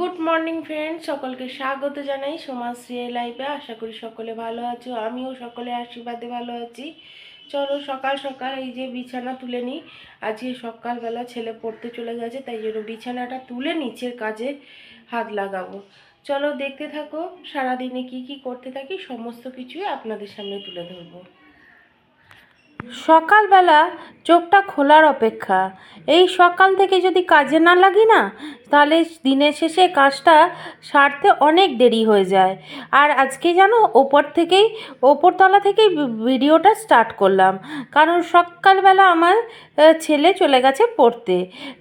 Good morning friend সকলকে স্বাগত জানাই সমাজশ্রী লাইফে আশা করি সকলে ভালো আছো। আমিও সকলে আশীর্বাদে ভালো আছি। চলো সকাল সকাল এই যে বিছানা তুলে নিই। আজকে সকালবেলা ছেলে পড়তে চলে গেছে, তাই জন্য বিছানাটা তুলে নিচের কাজে হাত লাগাবো। চলো দেখতে থাকো, সারাদিনে কি কি করতে থাকি, সমস্ত কিছুই আপনাদের সামনে তুলে ধরবো। সকালবেলা চোখটা খোলার অপেক্ষা। এই সকাল থেকে যদি কাজে না লাগি না, তাহলে দিনের শেষে কাজটা সারতে অনেক দেরি হয়ে যায়। আর আজকে জানো, ওপর থেকেই ওপরতলা থেকেই ভিডিওটা স্টার্ট করলাম। কারণ সকালবেলা আমার ছেলে চলে গেছে পড়তে।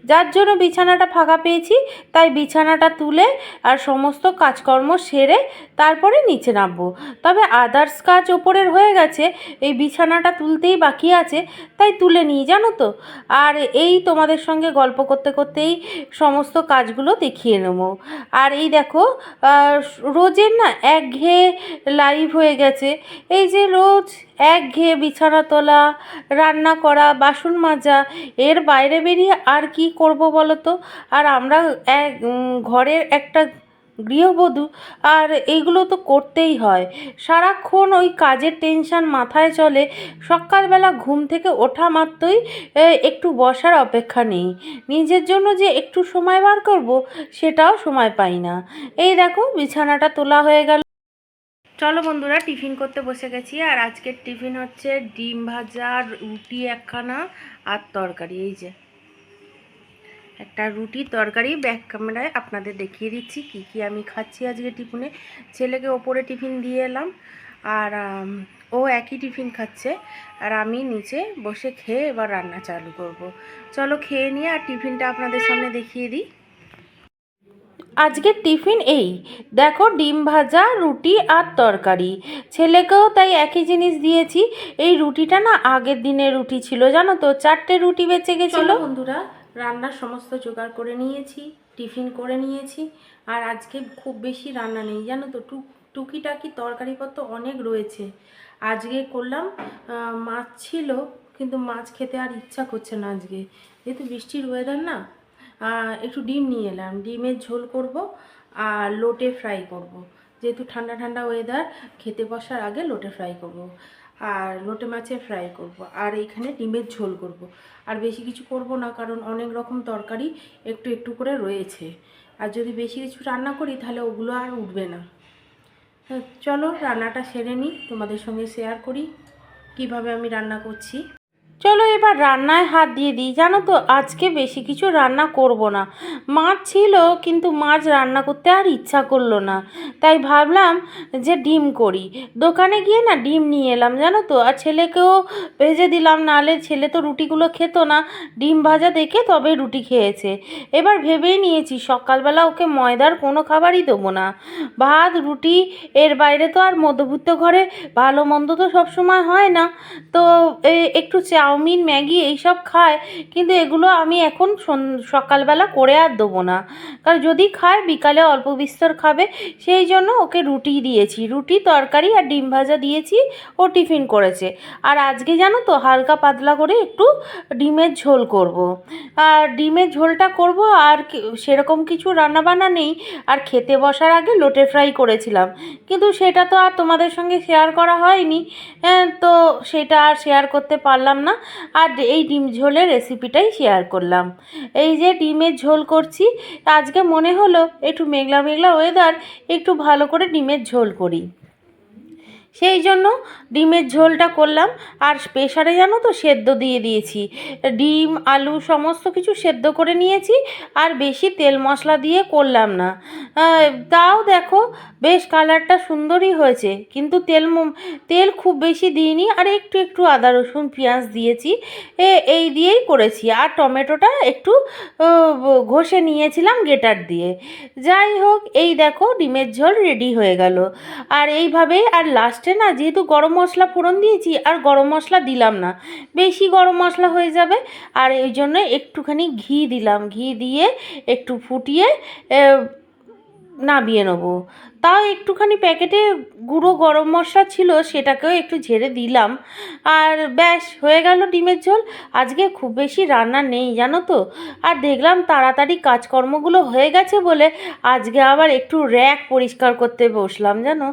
যার জন্য বিছানাটা ফাঁকা পেয়েছি, তাই বিছানাটা তুলে আর সমস্ত কাজকর্ম সেরে তারপরে নিচে নামবো। তবে আদার্স কাজ ওপরের হয়ে গেছে, এই বিছানাটা তুলতেই বাকি আছে, তাই তুলে নিই, জানো তো? আর এই তোমাদের সঙ্গে গল্প করতে করতেই সমস্ত কাজগুলো দেখিয়ে নেব। আর এই দেখো রোজের না একঘেয়ে লাইভ হয়ে গেছে। এই যে রোজ একঘেয়ে বিছানা তোলা, রান্না করা, বাসন মাজা, এর বাইরে বেরিয়ে আর কি করব বলো তো? আর আমরা এক ঘরের একটা গৃহবধূ, আর এইগুলো তো করতেই হয়। সারাক্ষণ ওই কাজের টেনশন মাথায় চলে, সকালবেলা ঘুম থেকে ওঠা মাত্রই একটু বসার অপেক্ষা নেই। নিজের জন্য যে একটু সময় বার করব, সেটাও সময় পাই না। এই দেখো, বিছানাটা তোলা হয়ে গেল। চলো বন্ধুরা, টিফিন করতে বসে গেছি, আর আজকের টিফিন হচ্ছে ডিম ভাজা, রুটি একখানা, আর তরকারি, এই যে। একটা রুটি তরকারি ব্যাক ক্যামেরায় আপনাদের দেখিয়ে দিচ্ছি কি কি আমি খাচ্ছি আজকে টিফিনে। ছেলেকে ওপরে টিফিন দিয়ে এলাম আর ও একই টিফিন খাচ্ছে আর আমি নিচে বসে খেয়ে এবার রান্না চালু করব। চলো খেয়ে নিয়ে আর টিফিনটা আপনাদের সামনে দেখিয়ে দিই। আজকের টিফিন এই। দেখো ডিম ভাজা, রুটি আর তরকারি। ছেলেকেও তাই একই জিনিস দিয়েছি। এই রুটিটা না আগের দিনের রুটি ছিল, জানো তো? চারটে রুটি বেঁচে গেছিল। বন্ধুরা রান্নার সমস্ত জোগাড় করে নিয়েছি, টিফিন করে নিয়েছি, আর আজকে খুব বেশি রান্না নেই জানো তো, টুক, টুকিটাকি তরকারিপত্র অনেক রয়েছে আজকে করলাম মাছ ছিল, কিন্তু মাছ খেতে আর ইচ্ছা করছে না আজকে যেহেতু বৃষ্টির ওয়েদার না একটু ডিম নিয়ে এলাম ডিমের ঝোল করব আর লোটে ফ্রাই করব। যেহেতু ঠান্ডা ঠান্ডা ওয়েদার খেতে বসার আগে লোটে ফ্রাই করব। আর লোটে মাছের ফ্রাই করব। আর এইখানে ডিমের ঝোল করব। আর বেশি কিছু করব না কারণ অনেক রকম তরকারি একটু একটু করে রয়েছে আর যদি বেশি কিছু রান্না করি তাহলে ওগুলো আর উঠবে না হ্যাঁ, চলো রান্নাটা সেরে নিই তোমাদের সঙ্গে শেয়ার করি কীভাবে আমি রান্না করছি চলো এবার রান্নায় হাত দিয়ে দিই। জানো তো, আজকে বেশি কিছু রান্না করব না। মাছ ছিল, কিন্তু মাছ রান্না করতে আর ইচ্ছা করল না। তাই ভাবলাম যে ডিম করি। দোকানে গিয়ে না ডিম নিয়ে এলাম, জানো তো। আর ছেলেকেও ভেজে দিলাম, নাহলে ছেলে তো রুটিগুলো খেত না। ডিম ভাজা দেখে তবে রুটি খেয়েছে। এবার ভেবেই নিয়েছি, সকালবেলা ওকে ময়দার কোনো খাবারই দেবো না। ভাত, রুটি, এর বাইরে তো আর মধ্যবিত্ত ঘরে ভালো মন্দ তো সবসময় হয় না। তো একটু চাউমিন ম্যাগি এইসব খায় কিন্তু এগুলো আমি এখন সকালবেলা করে আর দেবো না। কারণ যদি খায় বিকালে অল্প বিস্তর খাবে সেই জন্য ওকে রুটি দিয়েছি। রুটি তরকারি আর ডিম ভাজা দিয়েছি ও টিফিন করেছে। আর আজকে জানো তো হালকা পাতলা করে একটু ডিমের ঝোল করব। আর ডিমের ঝোলটা করব আর সেরকম কিছু রান্নাবান্না নেই। আর খেতে বসার আগে লোটে ফ্রাই করেছিলাম। কিন্তু সেটা তো আর তোমাদের সঙ্গে শেয়ার করা হয়নি। হ্যাঁ, তো সেটা আর শেয়ার করতে পারলাম না। আর এই ডিম ঝোলের রেসিপিটাই শেয়ার করলাম। এই যে ডিমের ঝোল করছি, আজকে মনে হলো একটু মেঘলা মেঘলা ওয়েদার একটু ভালো করে ডিমের ঝোল করি। সেই জন্য ডিমের ঝোলটা করলাম। আর প্রেশারে জানো তো সেদ্ধ দিয়ে দিয়েছি। ডিম, আলু সমস্ত কিছু সেদ্ধ করে নিয়েছি। আর বেশি তেল মশলা দিয়ে করলাম না। তাও দেখো বেশ কালারটা সুন্দরই হয়েছে। কিন্তু তেল তেল খুব বেশি দিইনি। আর একটু একটু আদা, রসুন, পেঁয়াজ দিয়েছি। এই দিয়েই করেছি। আর টমেটোটা একটু ঘষে নিয়েছিলাম গেটার দিয়ে। যাই হোক, এই দেখো ডিমের ঝোল রেডি হয়ে গেল। আর এইভাবেই আর লাস্টে না? যেহেতু গরম মশলা ফোড়ন দিয়েছি আর গরম মশলা দিলাম না। বেশি গরম মশলা হয়ে যাবে। আর এই জন্য একটুখানি ঘি দিলাম। ঘি দিয়ে একটু ফুটিয়ে নাবিয়ে নেব। তাও একটুখানি প্যাকেটে গুঁড়ো গরম মশলা ছিল, সেটাকেও একটু ঝেড়ে দিলাম। আর ব্যাস, হয়ে গেল ডিমের ঝোল। আজকে খুব বেশি রান্না নেই, জানো তো? আর দেখলাম তাড়াতাড়ি কাজকর্মগুলো হয়ে গেছে বলে আজকে আবার একটু র্যাক পরিষ্কার করতে বসলাম, জানো?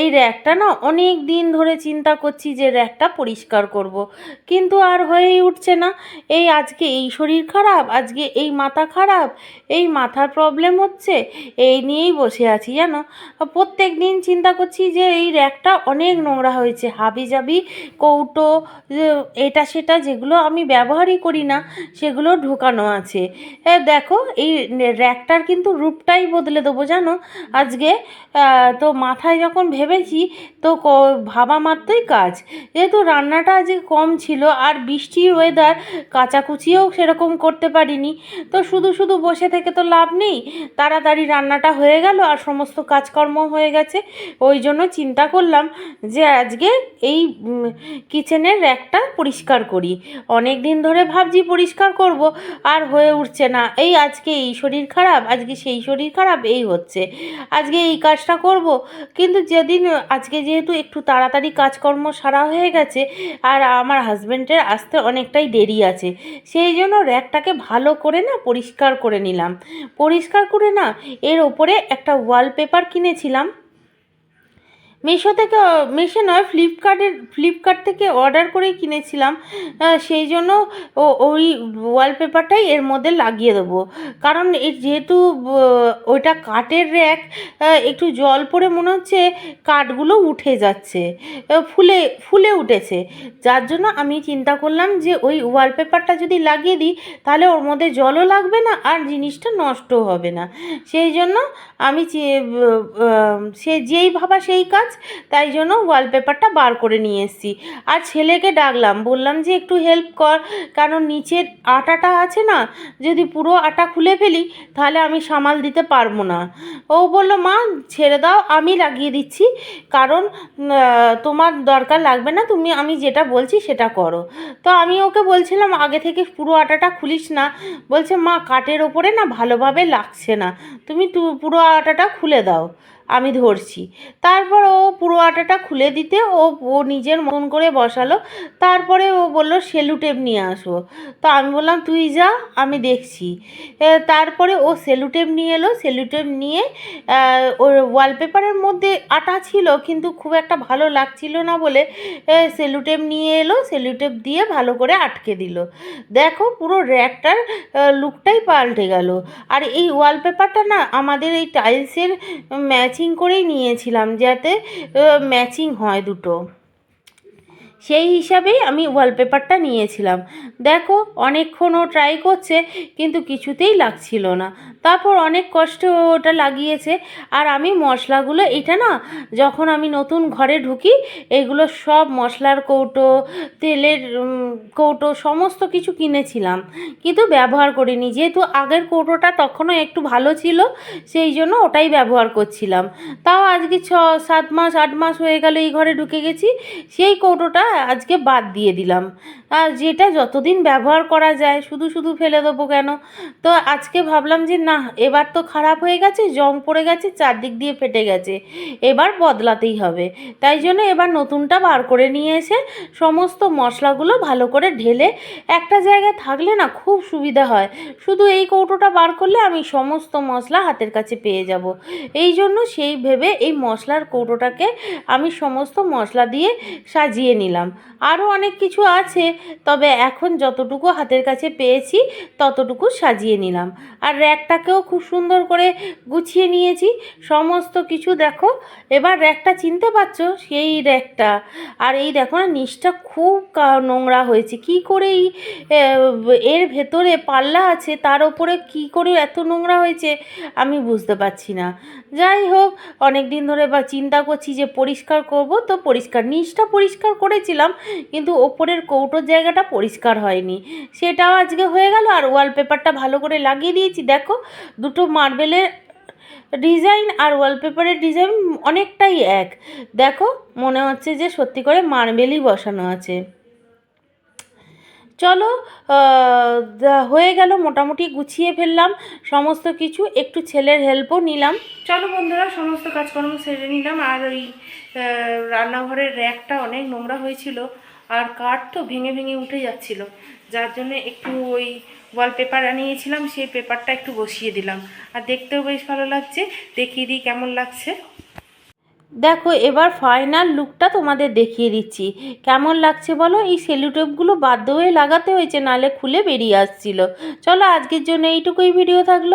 এই র্যাকটা না অনেক দিন ধরে চিন্তা করছি যে র্যাকটা পরিষ্কার করব। কিন্তু আর হয়েই উঠছে না। এই আজকে এই শরীর খারাপ, আজকে এই মাথা খারাপ, এই মাথার প্রবলেম হচ্ছে, এই নিয়েই বসে আছি, জানো? প্রত্যেক দিন চিন্তা করছি যে এই র্যাকটা অনেক নোংরা হয়েছে হাবি জাবি কৌটো এটা সেটা যেগুলো আমি ব্যবহারই করি না, সেগুলো ঢোকানো আছে। দেখো, এই র্যাকটার কিন্তু রূপটাই বদলে দেবো, জানো? আজকে তো মাথায় যখন ভেবেছি, তো ভাবা মাত্রই কাজ। যেহেতু রান্নাটা আজকে কম ছিল, আর বৃষ্টির ওয়েদার কাচাকুচিও সেরকম করতে পারিনি, তো শুধু শুধু বসে থেকে তো লাভ নেই, তাড়াতাড়ি রান্নাটা হয়ে গেল, আর সমস্ত কাজকর্ম হয়ে গেছে। ওই জন্য চিন্তা করলাম যে আজকে এই কিচেনের র্যাকটা পরিষ্কার করি। অনেক দিন ধরে ভাবছি পরিষ্কার করব, আর হয়ে উঠছে না। এই আজকে এই শরীর খারাপ, আজকে সেই শরীর খারাপ, এই হচ্ছে। আজকে এই কাজটা করব, কিন্তু যেদিন, আজকে যেহেতু একটু তাড়াতাড়ি কাজকর্ম সারা হয়ে গেছে, আর আমার হাজব্যান্ডের আসতে অনেকটাই দেরি আছে, সেই জন্য র্যাকটাকে ভালো করে না পরিষ্কার করে নিলাম। পরিষ্কার করে না, এর ওপরে একটা ওয়ালপেপার কিনেছিলাম। মিশো থেকে, মিশো নয়, ফ্লিপকার্টের, ফ্লিপকার্ট থেকে অর্ডার করেই কিনেছিলাম। সেই জন্য ওই ওয়ালপেপারটাই এর মধ্যে লাগিয়ে দেবো। কারণ এর যেহেতু ওইটা কাঠের র্যাক একটু জল পড়ে মনে হচ্ছে, কাঠগুলো উঠে যাচ্ছে ফুলে ফুলে উঠেছে। যার জন্য আমি চিন্তা করলাম যে, ওই ওয়ালপেপারটা যদি লাগিয়ে দিই, তাহলে ওর মধ্যে জলও লাগবে না আর জিনিসটা নষ্ট হবে না। সেই জন্য আমি সে যেই ভাবা সেই কাজ তাই জন্য ওয়ালপেপারটা বার করে নিয়ে এসেছি। আর ছেলেকে ডাকলাম, বললাম যে একটু হেল্প কর, কারণ নিচের আটাটা আছে না, যদি পুরো আটা খুলে ফেলি, তাহলে আমি সামাল দিতে পারব না। ও বলল, মা, ছেড়ে দাও, আমি লাগিয়ে দিচ্ছি, কারণ তোমার দরকার লাগবে না, তুমি, আমি যেটা বলছি সেটা করো। তো আমি ওকে বলছিলাম, আগে থেকে পুরো আটাটা খুলিস না। বলছে, মা, কাঠের ওপরে না ভালোভাবে লাগছে না, তুমি পুরো আটাটা খুলে দাও। আমি ধরছি। তারপর ও পুরো আটাটা খুলে দিতে ও ও নিজের মতন করে বসালো। তারপরে ও বলল, সেলু টেপ নিয়ে আসব তো আমি বললাম, তুই যা, আমি দেখছি। তারপরে ও সেলু টেপ নিয়ে এলো। সেলু টেপ নিয়ে ওর ওয়ালপেপারের মধ্যে আটা ছিল, কিন্তু খুব একটা ভালো লাগছিল না বলে সেলু টেপ নিয়ে এলো। সেলু টেপ দিয়ে ভালো করে আটকে দিল। দেখো, পুরো র্যাকটার লুকটাই পাল্টে গেল। আর এই ওয়ালপেপারটা না, আমাদের এই টাইলসের ম্যাচিং করেই নিয়েছিলাম যাতে ম্যাচিং হয় দুটো। সেই হিসাবেই আমি ওয়ালপেপারটা নিয়েছিলাম। দেখো অনেকক্ষণ ও ট্রাই করছে, কিন্তু কিছুতেই লাগছিল না। তারপর অনেক কষ্টে ওটা লাগিয়েছে। আর আমি মশলাগুলো, এটা না, যখন আমি নতুন ঘরে ঢুকি, এগুলো সব মশলার কৌটো, তেলের কৌটো, সমস্ত কিছু কিনেছিলাম। কিন্তু ব্যবহার করিনি। যেহেতু আগের কৌটোটা তখনও একটু ভালো ছিল, সেই জন্য ওটাই ব্যবহার করছিলাম। তাও আজকে ছ, সাত মাস, আট মাস হয়ে গেল এই ঘরে ঢুকে গেছি। সেই কৌটোটা আজকে বাদ দিয়ে দিলাম। আর যেটা যতদিন ব্যবহার করা যায়, শুধু শুধু ফেলে দেবো কেন? তো আজকে ভাবলাম যে না, এবার তো খারাপ হয়ে গেছে, জং পড়ে গেছে, চারদিক দিয়ে ফেটে গেছে। এবার বদলাতেই হবে। তাই জন্য এবার নতুনটা বার করে নিয়ে এসে সমস্ত মশলাগুলো ভালো করে ঢেলে একটা জায়গায় থাকলে না খুব সুবিধা হয়। শুধু এই কৌটোটা বার করলে আমি সমস্ত মশলা হাতের কাছে পেয়ে যাব। এই জন্য সেই ভেবে এই মশলার কৌটোটাকে আমি সমস্ত মশলা দিয়ে সাজিয়ে নিলাম। আরও অনেক কিছু আছে, তবে এখন যতটুকু হাতের কাছে পেয়েছি, ততটুকু সাজিয়ে নিলাম। আর র্যাকটাকেও খুব সুন্দর করে গুছিয়ে নিয়েছি। সমস্ত কিছু দেখো, এবার র্যাকটা চিনতে পারছ, সেই র্যাকটা। আর এই দেখো না, নিচটা খুব নোংরা হয়েছে। কি করে এই এর ভেতরে পাল্লা আছে, তার ওপরে কি করে এত নোংরা হয়েছে, আমি বুঝতে পারছি না। যাই হোক অনেক দিন ধরে বা চিন্তা করছি যে পরিষ্কার করব, তো পরিষ্কার, নিচটা পরিষ্কার করেছিলাম, কিন্তু ওপরের কৌটোর জায়গাটা পরিষ্কার হয়নি। সেটাও আজকে হয়ে গেল আর ওয়ালপেপারটা ভালো করে লাগিয়ে দিয়েছি। দেখো, দুটো মার্বেলের ডিজাইন আর ওয়ালপেপারের ডিজাইন অনেকটাই এক। দেখো, মনে হচ্ছে যে সত্যি করে মার্বেলই বসানো আছে। চলো হয়ে গেল, মোটামুটি গুছিয়ে ফেললাম, সমস্ত কিছু। একটু ছেলের হেল্পও নিলাম। চলো বন্ধুরা, সমস্ত কাজকর্ম সেরে নিলাম। আর ওই রান্নাঘরের র্যাকটা অনেক নোংরা হয়েছিল আর কাঠ তো ভেঙে ভেঙে উঠে যাচ্ছিল। যার জন্য একটু ওই ওয়ালপেপার আনিয়েছিলাম, সেই পেপারটা একটু বসিয়ে দিলাম। আর দেখতেও বেশ ভালো লাগছে। দেখিয়ে দিই কেমন লাগছে। দেখো, এবার ফাইনাল লুকটা তোমাদের দেখিয়ে দিচ্ছি। কেমন লাগছে বলো? এই সেলুটেপগুলো বাধ্য হয়ে লাগাতে হয়েছে নালে খুলে বেরিয়ে আসছিল। চলো, আজকের জন্য এইটুকুই ভিডিও থাকল।